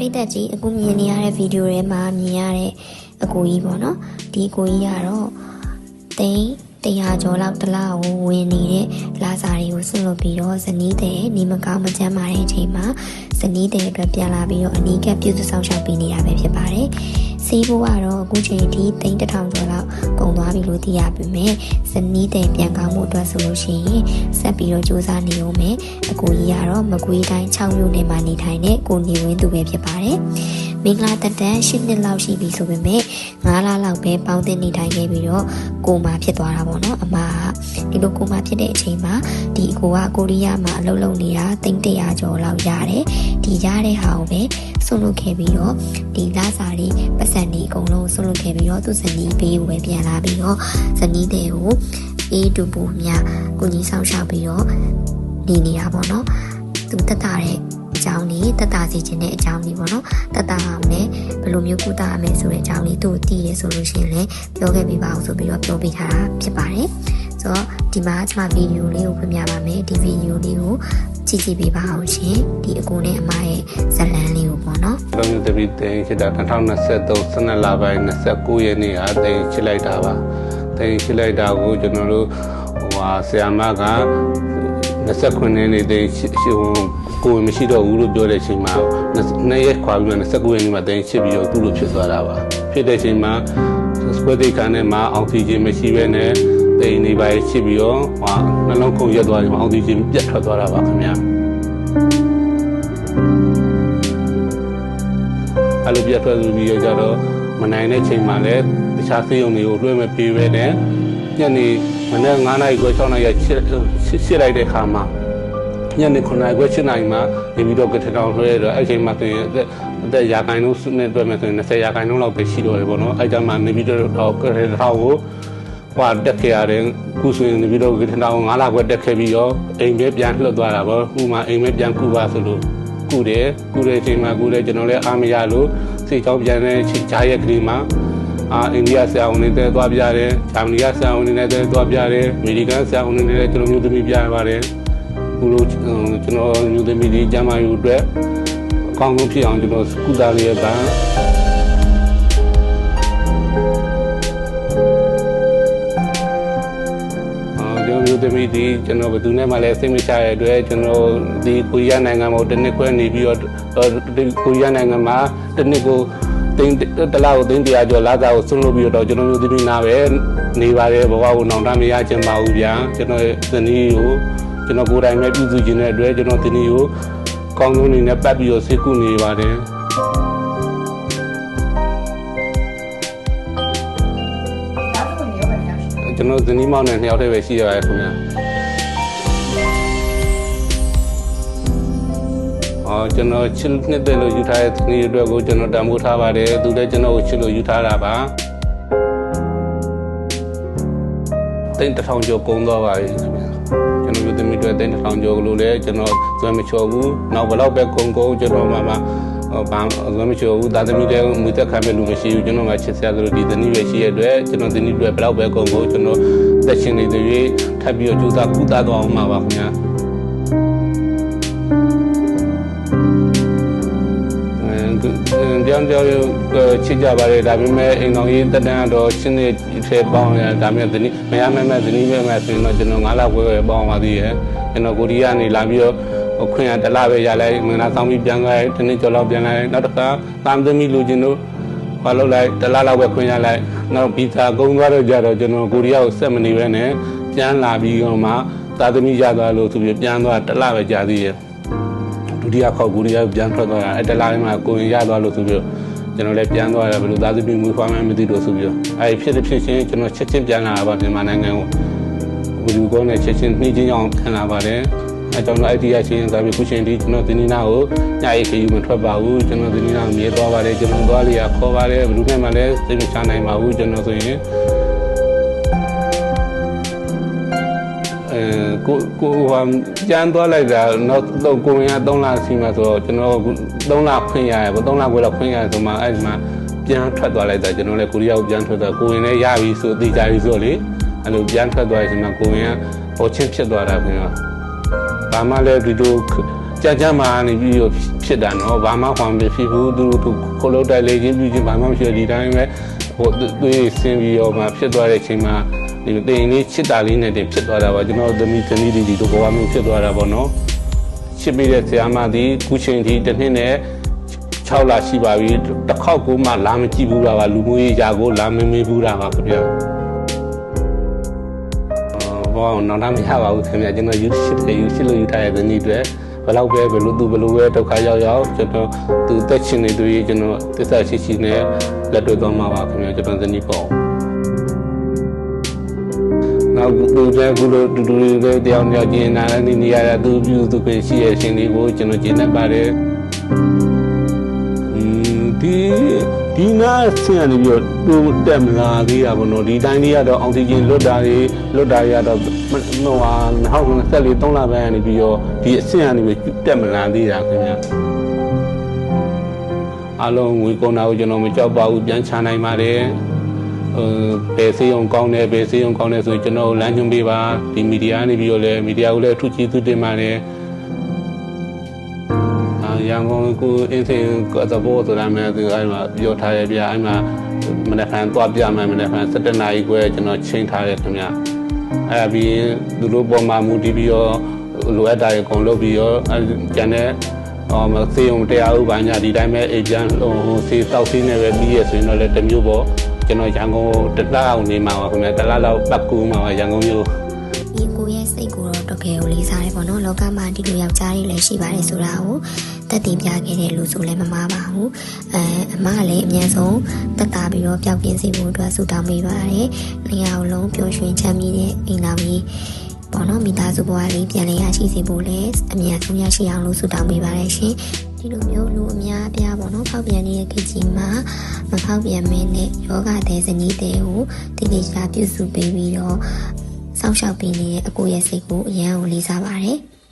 ရိသတ်ကြီးအခုမြင်နေရတဲ့ဗီဒီယိုထဲမှာမြင်ရတဲ့အကိုကြီးပေါ့နော်ဒီအကိုကြီးကတော့တိန်တရားကျော်လောက်တစ်လားကိုဝင်နေတဲ့လာစာတွေကိုဆွလွတ်ပြီးတော့ဇနီးတဲ့နေမကောင်းမချမ်းမာတဲ့အချိန်မှာဇနီးတဲ့အတွက်ပြန်လာပြီးတော့အနီးကပ်ပြုစုဆောင်ရှောက်ပေးနေတာပဲဖြစ်ပါတယ် စီးဖို့ကတော့အခုချိန်ထိတိန်တစ်ထောင်ကျော်လောက်ကုန်သွားပြီလို့သိရပြီမဲ့ဇနီးတဲ့ပြန်ကောင်းမှုအတွက်ဆိုလို့ရှိရင်ဆက်ပြီးတော့စူးစမ်းနေဦးမယ်အကိုကြီးကတော့မကွေးတိုင်း6မြို့နယ်မှာနေထိုင်တဲ့ကိုနေဝင်းသူပဲဖြစ်ပါတယ်မင်္ဂလာတက်တန်း၈နှစ်လောက်ရှိပြီဆိုပေမဲ့9လလောက်ပဲပေါင်းတင်နေထိုင်ခဲ့ပြီးတော့ကိုမဖြစ်သွားတာပေါ့နော်အမကဒီလိုကိုမဖြစ်တဲ့အချိန်မှာဒီအကိုကကိုရီးယားမှာအလုပ်လုပ်နေတာတိန့်တရာကျော်လောက်ရတယ်ဒီရတဲ့ဟာကိုပဲဆွလုပ်ခဲ့ပြီးတော့ဒီလာစာတွေပတ်စံတွေအကုန်လုံးဆွလုပ်ခဲ့ပြီးတော့သူဇနီးဘေးကိုပဲပြန်လာပြီးတော့ဇနီးတွေကိုအေးတူပူမြကိုကြီးဆောင်ရှောက်ပြီးတော့နေနေတာပေါ့နော်သူတက်တာတဲ့အကြောင်းလေးတက်တာစီခြင်းတဲ့အကြောင်းလေးပေါ့နော်တက်တာအောင်လည်းဘယ်လိုမျိုးကုသရမယ်ဆိုတဲ့အကြောင်းလေးသူ့ကိုတည်ရဆိုလို့ရှိရင်လည်းပြောခဲ့ပေးပါအောင်ဆိုပြီးတော့ပြောပေးထားတာဖြစ်ပါတယ်ဆိုတော့ဒီမှာကျွန်မဗီဒီယိုလေးကိုဖွင့်ပြပါမယ်ဒီဗီဒီယိုလေးကို ကြည့်ကြည့်ပေးပါအောင်ရှင်ဒီအကူနဲ့အမရဲ့ဇလန်းလေးကိုပေါ့နော်တော်မျိုးတပီတင်ချစ်တာ2023 12လပိုင်း29ရက်နေ့ကတင်ချစ်လိုက်တာပါတင်ချစ်လိုက်တာကိုကျွန်တော်တို့ဟိုဟာဆရာမက29ရက်နေ့တင်ချစ်ဟိုကိုယ်မရှိတော့ဘူးလို့ပြောတဲ့အချိန်မှာနှစ်ရက်ခွာပြီးတော့29ရက်နေ့မှာတင်ချစ်ပြီးတော့သူ့လိုဖြစ်သွားတာပါဖြစ်တဲ့အချိန်မှာစကွဲတိတ်ခါနဲ့မှာအောက်ဆီဂျင်မရှိဘဲနဲ့ တိန်နေပါချစ်ပြီးတော့ဟာနှလုံးခုန်ရက်သွားတယ်မှာအောက်ဆီဂျင်ပြတ်ထွက်သွားတာပါခင်ဗျာအဲ့လိုပြတ်ထွက်ပြီးရကြတော့မနိုင်တဲ့ချိန်မှာလည်းတခြားစေးရုံတွေကိုလွှဲမပြေးပဲနဲ့ညနေမနေ့9နာရီခွဲ6နာရီချစ်ချစ်လိုက်တဲ့ခါမှာညနေ9နာရီခွဲ7နာရီမှာနေပြီးတော့ကထထောင်လွှဲတော့အဲ့ချိန်မှာဆိုရင်အသက်အသက်ရာခိုင်နှုန်းနဲ့တွေ့မယ်ဆိုရင်20ရာခိုင်နှုန်းလောက်ပဲရှိတော့တယ်ပေါ့နော်အဲ့ကြမှာနေပြီးတော့ကထထောင်ကို ဟွာတက်ခဲ့ရတယ်ခုဆိုရင်နေပြီးတော့ကထထောင်9လခွဲတက်ခဲ့ပြီးတော့အိမ်ပဲပြန်လှုပ်သွားတာပေါ့ခုမှအိမ်ပဲပြန်ကူပါဆိုလို့ကူတယ်ကူတဲ့အချိန်မှာကူတယ်ကျွန်တော်လည်းအားမရလို့စိတ်ကြောင်းပြန်တဲ့ချိန်ကြားရက်ကလေးမှာအာအိန္ဒိယဆရာဝန်တွေတက်သွားပြတယ်ဂျာမနီကဆရာဝန်တွေနဲ့တက်သွားပြတယ်အမေရိကန်ဆရာဝန်တွေနဲ့ကျွန်တော်မျိုးသမီးပြရပါတယ်ခုလိုကျွန်တော်မျိုးသမီးတွေဂျမားယူအတွက်အကောင်းဆုံးဖြစ်အောင်ကျွန်တော်ကုသလေးရပါ သမီးဒီကျွန်တော်ဘယ်သူနဲ့မှလည်းစိတ်မချရတဲ့အတွက်ကျွန်တော်ဒီကိုရီးယားနိုင်ငံမှာတစ်နှစ်ခွဲနေပြီးတော့ကိုရီးယားနိုင်ငံမှာတစ်နှစ်ကိုတင်းတလားကိုတင်းတရားကျော်လာတာကိုဆွလို့ပြီးတော့ကျွန်တော်မျိုးသမီးနာပဲနေပါတယ်ဘဝကိုနောင်တမရချင်ပါဘူးဗျာကျွန်တော်ဇနီးကိုကျွန်တော်ကိုယ်တိုင်ပဲပြုစုခြင်းတဲ့အတွက်ကျွန်တော်ဇနီးကိုကောင်းဆုံးအနေနဲ့ပတ်ပြီးတော့စိတ်ကူနေပါတယ် ကျွန်တော်ဇနီးမောင်နဲ့နှစ်ယောက်တည်းပဲရှိရပါတယ်ခင်ဗျာအော်ကျွန်တော်ချစ်နှစ်သက်လို့ယူထားတဲ့ဇနီးအတွက်ကိုကျွန်တော်တန်ဖိုးထားပါတယ်သူလည်းကျွန်တော်ကိုချစ်လို့ယူထားတာပါတိတ်တစ်ထောင်ကျော်ကုန်သွားပါပြီခင်ဗျာကျွန်တော်ယူသမီးတွေတိတ်တစ်ထောင်ကျော်လို့လည်းကျွန်တော်ဇွဲမချော်ဘူးနောက်ဘယ်တော့ပဲကုန်ကုန်ကျွန်တော်မှမှ ဘာဇွဲမချော်ဘူးဒါသမီးတွေမူသက်ခံမဲ့လူမရှိဘူးကျွန်တော်မှချစ်စရာဆိုလို့ဒီဇနီးပဲရှိရတဲ့အတွက်ကျွန်တော်ဇနီးတွေဘယ်တော့ပဲကုန်ကုန်ကျွန်တော်သက်ရှင်နေတဲ့၍ထပ်ပြီးတော့ကြိုးစားကုသသွားအောင်ပါပါခင်ဗျာပြောင်းပြောင်းချစ်ကြပါလေဒါပေမဲ့အိမ်တော်ကြီးတက်တန်းတော့ရှင်းနေထဲပေါင်းရဒါပေမဲ့ဇနီးမရမဲမဲဇနီးမဲမဲဆိုရင်တော့ကျွန်တော်9လခွဲခွဲပေါင်းပါသေးရဲ့ကျွန်တော်ကိုရီးယားနေလာပြီးတော့ ခွင့်ရတလားပဲရလိုက်မင်္ဂလာဆောင်ပြီးပြန်လာတနေ့ကျော်လောက်ပြန်လာနောက်တစ်ခါတာမ်သမီလူချင်းတို့ဘာလို့လိုက်တလားလောက်ပဲခွင့်ရလိုက်နောက်ဗီဇာကုန်သွားတော့ကြတော့ကျွန်တော်ကိုရီးယားကိုဆက်မနေပဲနဲ့ပြန်လာပြီးတော့မှသာသမီရသွားလို့ဆိုပြီးပြန်သွားတလားပဲကြာသေးရဲ့ဒုတိယခေါက်ကိုရီးယားပြန်ထွက်သွားတာအဲတလားလေးမှာကိုရင်ရသွားလို့ဆိုပြီးကျွန်တော်လည်းပြန်သွားတယ်ဘယ်လိုသားသမီမွေးဖွားမှန်းမသိတော့ဆိုပြီးတော့အဲဒီဖြစ်တဲ့ဖြစ်ချင်းကျွန်တော်ချက်ချင်းပြန်လာတာပါမြန်မာနိုင်ငံကိုဘယ်လိုကောင်းတဲ့ချက်ချင်းနှီးချင်းအောင်ခံလာပါတယ် အဲကျွန်တော် idea ချင်းသာပြီးခုချိန်ဒီကျွန်တော်သင်္နီနာကိုညအိတ်ခရီးမထွက်ပါဘူးကျွန်တော်သင်္နီနာကိုမြဲသွားပါတယ်ကျွန်တော်သွားလေးရခေါ်ပါတယ်ဘယ်လိုနဲ့မှလည်းသိမချနိုင်ပါဘူးကျွန်တော်ဆိုရင်အဲကိုကိုဟိုကြမ်းသွားလိုက်တာတော့တော့ကိုရင်က3လစီမှာဆိုတော့ကျွန်တော်3လခွင့်ရရပေါ့3လခွဲတော့ခွင့်ရဆိုမှအဲ့ဒီမှာပြန်ထွက်သွားလိုက်တာကျွန်တော်လည်းကိုရီးယားကိုပြန်ထွက်သွားကိုရင်လည်းရပြီဆိုသိကြပြီဆိုလေအဲ့လိုပြန်ထွက်သွားတဲ့အချိန်မှာကိုရင်ကဟိုချင်းဖြစ်သွားတာခင်ဗျာ ဘာမှလည်းဒီလိုကြာကြာမှနေပြီးတော့ဖြစ်တာနော်ဘာမှဟောမဖြစ်ဘူးသူတို့ခလုံးတိုက်လေချင်းပြီးချင်းဘာမှမရှိဒီတိုင်းပဲဟိုသွေးဆင်းပြီးတော့မှဖြစ်သွားတဲ့အချိန်မှာဒီတိမ်လေးချစ်တာလေးနဲ့တင်ဖြစ်သွားတာပါကျွန်တော်သမီးသမီးဒီဒီတို့ဘဝမျိုးဖြစ်သွားတာပေါ့နော်ချစ်ပြီးတဲ့ဆရာမသည်ခုချိန်ထိတစ်နှစ်နဲ့6လရှိပါပြီတစ်ခေါက်ကိုမှလာမကြည့်ဘူးတာပါလူမျိုးရေးຢာကိုလာမမေးဘူးတာပါခင်ဗျာ ဘောနော်နားမရပါဘူးခင်ဗျာကျွန်တော်ယူရှိတယ်ယူရှိလို့ယူထားတဲ့ဒီနေ့အတွက်ဘယ်တော့ပဲဘယ်လိုသူဘယ်လိုပဲဒုက္ခရောက်ရောက်ကျွန်တော်သူတက်ချင်နေသူကြီးကျွန်တော်သစ္စာရှိရှိနဲ့လက်တွေ့သွားမှာပါခင်ဗျာကျွန်တော်ဇနီးပေါ့နောက်သူလည်းခုလိုတူတူလေးတရားမြောက်ကျင်းနာနေနေရတာသူပြုသူပဲရှိရဲ့ရှင်လေးကိုကျွန်တော်ကျင်းနေပါတယ်ဒီ ဒီနာဆင်းရနေပြီးတော့သူတက်မလာသေးတာဘောနော်ဒီတိုင်းလေးကတော့အောက်ဆီဂျင်လွတ်တာတွေလွတ်တာတွေကတော့ဟိုဟာ2024 3လပိုင်းကနေပြီးတော့ဒီအဆင့်ကနေပြီးတက်မလာသေးတာခင်ဗျာအလုံးငွေကုန်တာကိုကျွန်တော်မကြောက်ပါဘူးပြန်ချနိုင်ပါတယ်ဟိုဘယ်စေးအောင်ကောင်းတယ်ဘယ်စေးအောင်ကောင်းတယ်ဆိုရင်ကျွန်တော်လမ်းညွှန်ပေးပါဒီမီဒီယာနေပြီးတော့လည်းမီဒီယာကိုလည်းအထူးကျေးဇူးတင်ပါတယ်အာ ရန်ကုန်ကိုအင်းစင်ကတော့ဆိုတာမျိုးဒီအဲ့မှာပြောထားရပြအဲ့မှာမနေ့ကသွားပြမယ်မနေ့က7နာရီခွဲကျွန်တော်ချိန်ထားရခင်ဗျအဲ့ပြီးသူတို့ပေါ်မှာမူတည်ပြီးတော့လိုအပ်တာတွေအကုန်လုပ်ပြီးတော့ကျန်တဲ့ဟောမစေုံတရားဥပညာဒီတိုင်းပဲအေဂျင့်ဟိုစေတောက်စီးနေပဲပြီးရဆိုရင်တော့လည်းတစ်မျိုးပေါ့ကျွန်တော်ရန်ကုန်တစ်လအောင်နေမှာပါခင်ဗျတစ်လလောက်ပတ်ကူမှာပါရန်ကုန်မြို့ ဒီကိုရဲ့စိတ်ကိုတော့တကယ်ကိုလေးစားတယ်ပေါ့နော်လောကမှာဒီလိုယောက်ျားတွေလည်းရှိပါတယ်ဆိုတာကိုတက်တင်ပြခဲ့တဲ့လူဆိုလည်းမမားပါဘူးအဲအမကလည်းအများဆုံးတက်တာပြီးတော့ပျောက်ကင်းစီဖို့အတွက်ဆုတောင်းပေးပါတယ်နေရာလုံးပျော်ရွှင်ချမ်းမြေ့တဲ့အိမ်တော်ကြီးပေါ့နော်မိသားစုဘဝလေးပြန်လည်ရရှိစေဖို့လည်းအများဆုံးရရှိအောင်လို့ဆုတောင်းပေးပါတယ်ရှင်ဒီလိုမျိုးလူအများအပြားပေါ့နော်ဖောက်ပြန်နေတဲ့ခေတ်ကြီးမှာမဖောက်ပြန်မင်းနဲ့ယောဂတဲ့ဇနီးတွေကိုတိတိကျကျပြုစုပေးပြီးတော့ စောင့်ရှောက်ပေးနေတဲ့အကိုရဲ့စိတ်ကိုအရန်ကိုလေးစားပါတယ်